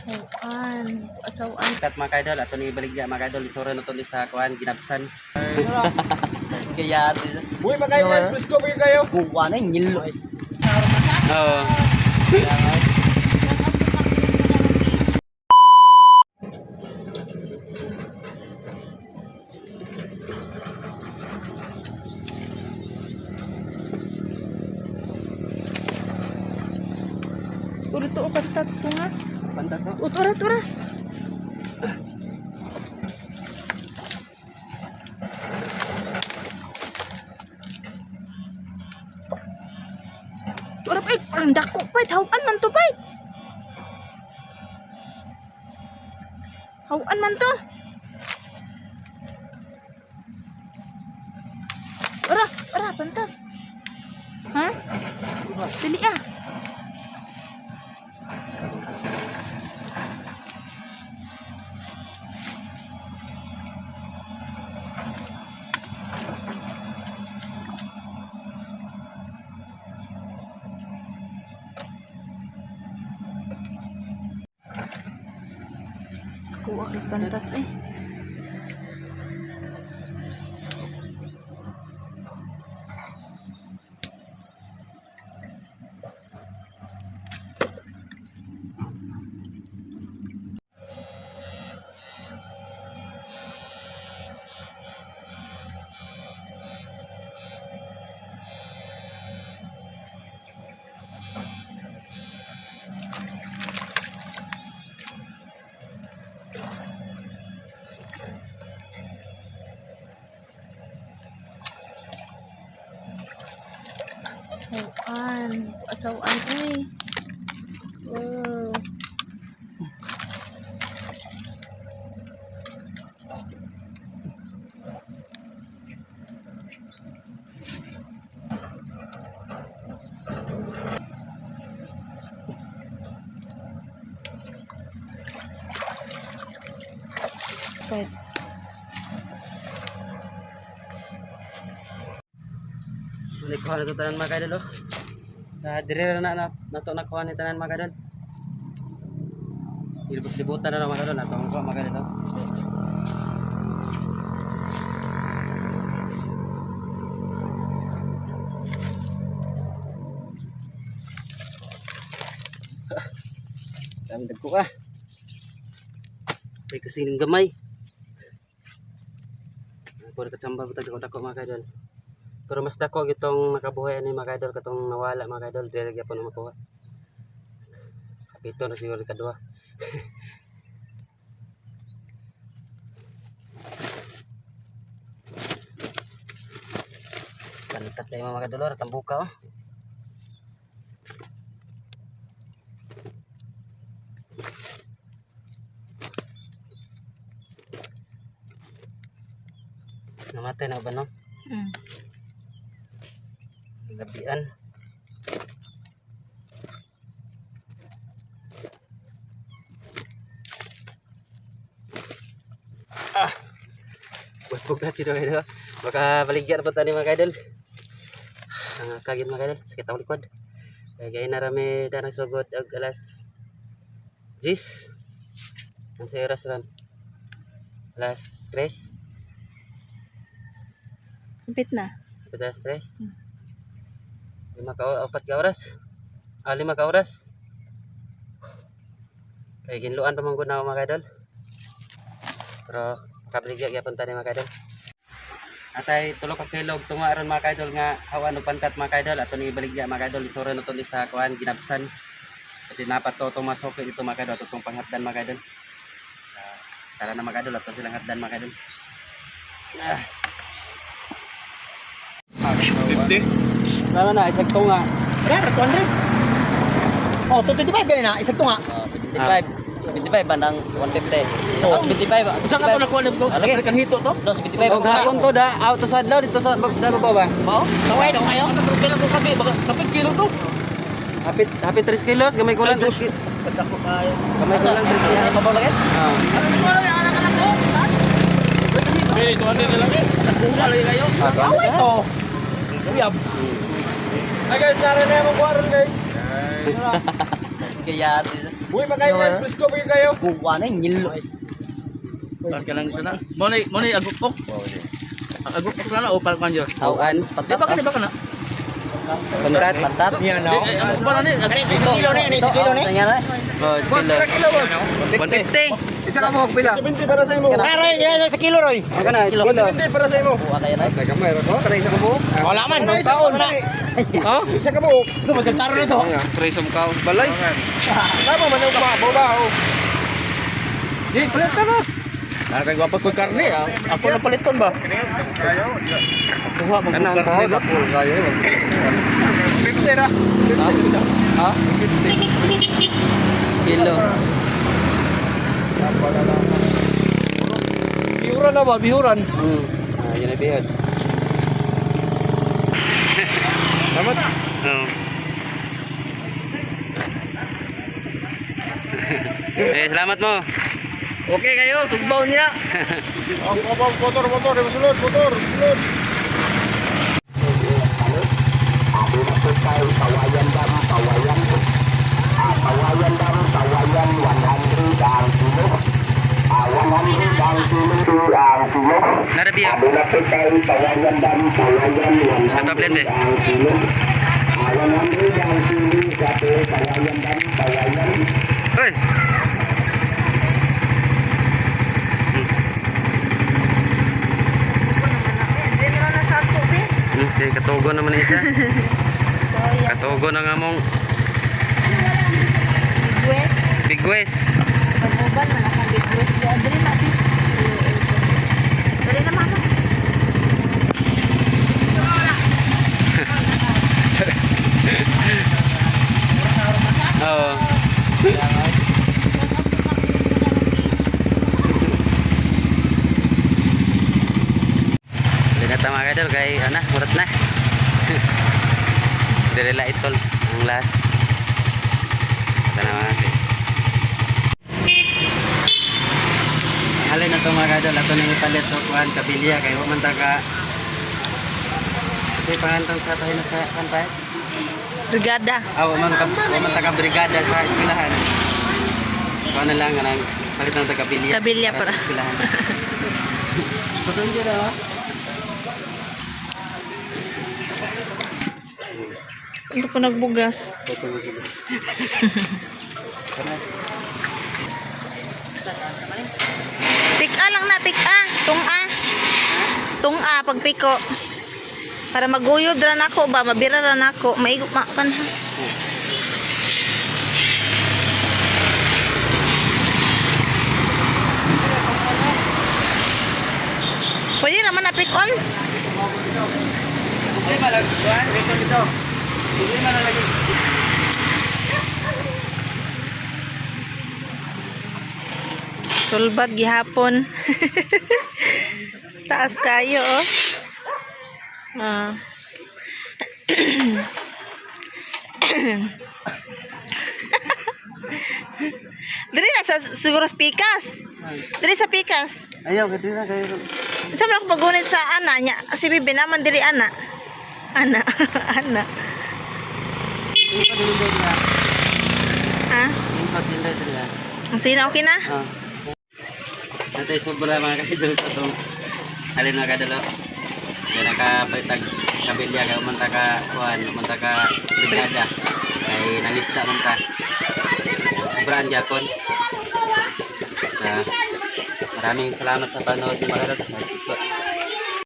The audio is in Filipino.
Huwaan. Asawaan. Kat mga kaidol, ato ni ibaligya mga kaidol, isuro na to ni sa kuan ginabsan. Kaya Buhay pa kayo guys, mas ko kayo. kuha na yung nilo. Oo. Uro to o katat to nga. Pantat to. Ut, ura, ura. Ura, pait. Parang dako, pait. Hawan man to, pait. Hawan man to. Ura, ura, pantat. Ha? Dili ah. Kuha kis pantat eh. Huwaan. Asawaan eh. Wow. Wait. Nikuha na to tanan mga kaidol oh. Sa dire na na nato nakuha ni tanan mga kaidol. Ilibot-libutan na lang mga kaidol, nato ang kuha mga kaidol. oh. Kami dagko ka. May kasining gamay. Ako nakatsamba po tayo dako mga kaidol. Pero mas dako gitong nakabuhay ani mga kaidol katong nawala mga kaidol dire gyapon na makuha. Kapito na siguro kadua. Na yung mga kaidol, tambuka oh. Namatay na ba no? Mm. Gabian. Ah. Buat buka si doy do. Baka baligyan pa tani mga kaidol. Ah, kagin mga kaidol, sakit ang likod. Kaya gaya na rami danang sugot og alas 10. Ang sa oras ron. Alas 3. Kapit na. Alas 3. Lima ka apat ka oras. Ah, lima ka oras. Kaya ginluan pa man na mga kaidol. Pero makabaligya gyapon tani mga kaidol. Atay tulo ka kilog tunga aron mga kaidol nga hawan og pantat mga kaidol ato ni ibaligya mga kaidol isuro na to ni sa kuan ginabsan. Kasi napat to itong mas okay dito mga ato itong panghatdan mga kaidol. Ah, tara na mga kaidol ato silang hatdan mga kaidol. Ah. 50. Lalo na, isag to nga. Kaya 200. Oh, 225 ba na? Isag to nga. Oh, 75. 75 ba ng 150? Oh, 75 ba? Saan ka to nakuha nito? Alagay. African hito to? No, 75 Og hapon to da, out sa adlaw dito sa sa baba ba? Mao? Kaway dong kayo? Ano? Kailan ko kami? Baka kapit kilo to. Hapit hapit 3 kilos, gamay ko lang 3 kilos. Pagka ko kayo. Gamay ko lang 3 Kaya kilos. ibabaw lagi? Ah. Ano yung wala yung anak-anak ko? Taas? Eh, ito ano na lang eh. Nakuha lang kayo. Ah, to. Away to. Uyab. Ay guys, narin na yung kuwaron guys. Kaya Uy, pagkain Ano, guys, ano? Frisco, bigay kayo. Kuha na, ngilo. Pan ka lang isa na. Mo ni mo ni agupok. Agupok na na o pal kanjo. Hawan. Di ba ka di ba ka na? Pantat. Pantat. Yan, eh, agupok pa na ni. Kilo ni, kilo ni. Na. Oh, kilo. 150. Isa ka mo, pila. 70 para sa imo. Ah, Roy, yan, sa kilo, Roy. Ako na, kilo. 70 para sa imo. Kuha tayo na. Nagamay ra ko, kada isa ka mo. Wala man, taon ka na. Ha? Isa ka mo. Gusto magkagkaro na ito. Trace ka balay. Tama man ang ba, boba oh. Di palit ka na. Nakagwapo ko karne ah. Ako na paliton ba? Kuha mo Kanang karne. ba? ako kayo. 50 ra. Ha? Kilo. Bihuran na ba? Bihuran. Hmm. Ah, ay bihod. Salamat. Oo. eh, salamat mo. Okay kayo, sugbaw niya. Ang kabang motor, motor, sulod, motor, sulod. Nara biya. Sa problem deh. Hoy. Hindi na lang nasa ako, be. Hmm, kay katugo naman isa. Katugo na nga mong West. Big West. Pag-uban man akong big west. Di, Dali na, be. Dali na, mama. Oo. Lihat mga kadol kay ana murat na. Dili la itol ang last. Ito na mga. Halin na to mga kadol ato nang ipalit to kuan kabilya kay wa man ta ka kasi pangantong sa tayo na sa kantay. Brigada. Ah, wa man ka wa man ta ka brigada sa eskwelahan. Ikaw na lang nang palit ng taga bilya. Kabilya para. Sa eskwelahan. Totoo yun ah. Ito po nagbugas. Totoo yun. Kana. Pika lang na, pika. Tunga. Tunga, pagpiko. Para maguyod ra nako ba, mabira ra nako, maigo ma kan. Sulbad gihapon. Taas kayo oh. Ah. Dili na sa siguro sa pikas. Dili sa pikas. Ayaw, gadi na kayo. Sa man ako pagunit sa ana nya. Si bibi naman dili ana. Ana, ana. Na. Ha? Na. Ang sino okay na? Ah. Natay sobra mga kaidol sa tong alin mga kaidol. Kaya nakapalitag kabilya kaya umanta ka kuan, umanta ka brigada. Kay nangisda man ta. Sobraan gyapon. Sa maraming salamat sa panood mga kaidol.